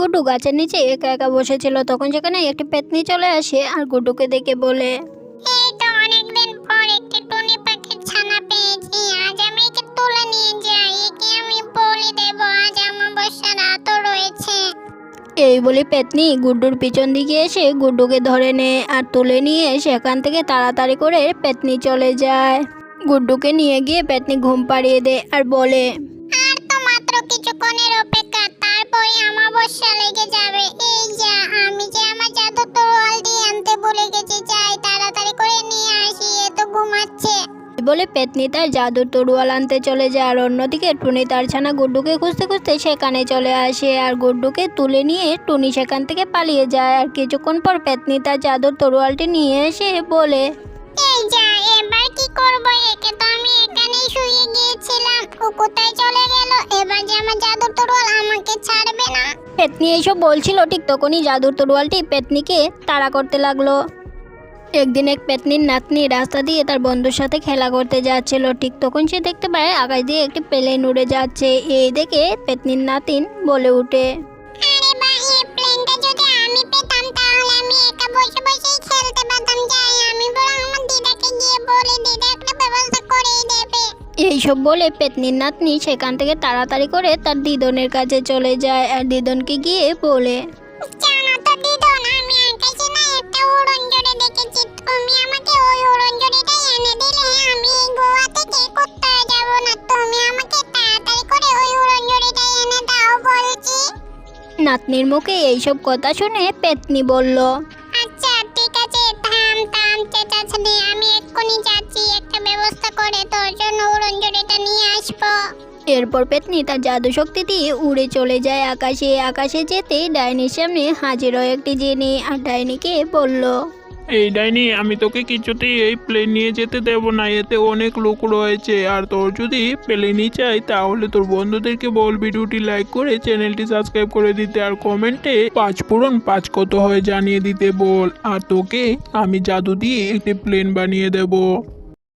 গুড্ডু গাছের নিচে একা একা বসেছিল। তখন সেখানে একটি পেতনি চলে আসে আর গুড্ডুকে দেখে বলে এই তো অনেকদিন পর একটি টুনি পাখির ছানা পেয়েছি। আজ আমি একে তুলে নিয়ে যাই। একে আমি বলি দেব আজ অমাবস্যা রাতও রয়েছে। এই বলে পেতনি গুড্ডুর পিছন দিকে এসে গুড্ডুকে ধরে নেয় আর তুলে নিয়ে সেখান থেকে তাড়াতাড়ি করে পেতনি চলে যায়। গুড্ডুকে নিয়ে গিয়ে পেতনি ঘুম পাড়িয়ে দেয় আর বলে আর তো মাত্র কিছুক্ষণের অপেক্ষা তারপরে অমাবস্যা লেগে যাবে। এই যা আমি যে আমার জাদু তরোয়াল দিয়ে আনতে ভুলে গেছি যাই তাড়াতাড়ি করে নিয়ে আসি এ তো ঘুমাচ্ছে। বলে পেতনি তার জাদুর তরুয়াল আনতে চলে যায় আর অন্যদিকে টুনি তার ছানা গুড্ডুকে খুঁজতে খুঁজতে সেখানে চলে আসে আর গুড্ডুকে তুলে নিয়ে টুনি সেখান থেকে পালিয়ে যায় আর কিছুক্ষণ পর পেতনি তার জাদুর তরুয়ালটি নিয়ে এসে বলে এই যা এবার কি করব? একে তো আমি এখানেই শুয়ে গিয়েছিলাম ও কোথায় চলে তরোয়াল আমাকে ছাড়বে না। পেতনি এইসব বলছিল, ঠিক তখনই জাদুর তরোয়ালটি পেতনিকে তাড়া করতে লাগল। একদিন এক পেতনির নাতনি রাস্তা দিয়ে তার বন্ধুর সাথে খেলা করতে যাচ্ছিল। ঠিক তখন সে দেখতে পায় আকাশ দিয়ে একটি প্লেন উড়ে যাচ্ছে। এই দেখে পেতনির নাতিন বলে উঠে। এইসব বলে পেতনির নাতনি সেখান থেকে তাড়াতাড়ি করে তার দিদনের কাছে চলে যায় আর দিদনকে গিয়ে বলে জানো তো দিদন আমি আকাশে না একটা উড়ন জড়ি দেখেছি। তুমি আমাকে ওই উড়ন জড়িটাই এনে দিলে আমি গোয়া থেকে কোথাও যাব না। তুমি আমাকে তাড়াতাড়ি করে ওই উড়ন জড়িটাই এনে দাও বলছি। নাতনির মুখে এইসব কথা শুনে পেতনি বলল আচ্ছা ঠিক আছে থাম থাম চেঁচাচ্ছি। আমি এক্ষুনি যাচ্ছি। এরপর পেতনি তার জাদু শক্তি দিয়ে উড়ে চলে যায় আকাশে। আকাশে যেতেই ডাইনির সামনে হাজির হয় একটি জেনে আর ডাইনিকে বলল, এই ডাইনি, আমি তোকে কিছুতেই এই প্লেন নিয়ে যেতে দেব না। এতে অনেক লোক রয়েছে। আর তোর যদি প্লেনই চাই, তাহলে তোর বন্ধুদেরকে বল ভিডিওটি লাইক করে চ্যানেলটি সাবস্ক্রাইব করে দিতে। আর কমেন্টে পাঁচ পূরণ, পাঁচ কত হয় জানিয়ে দিতে বল। আর তোকে আমি জাদু দিয়ে একটি প্লেন বানিয়ে দেবো।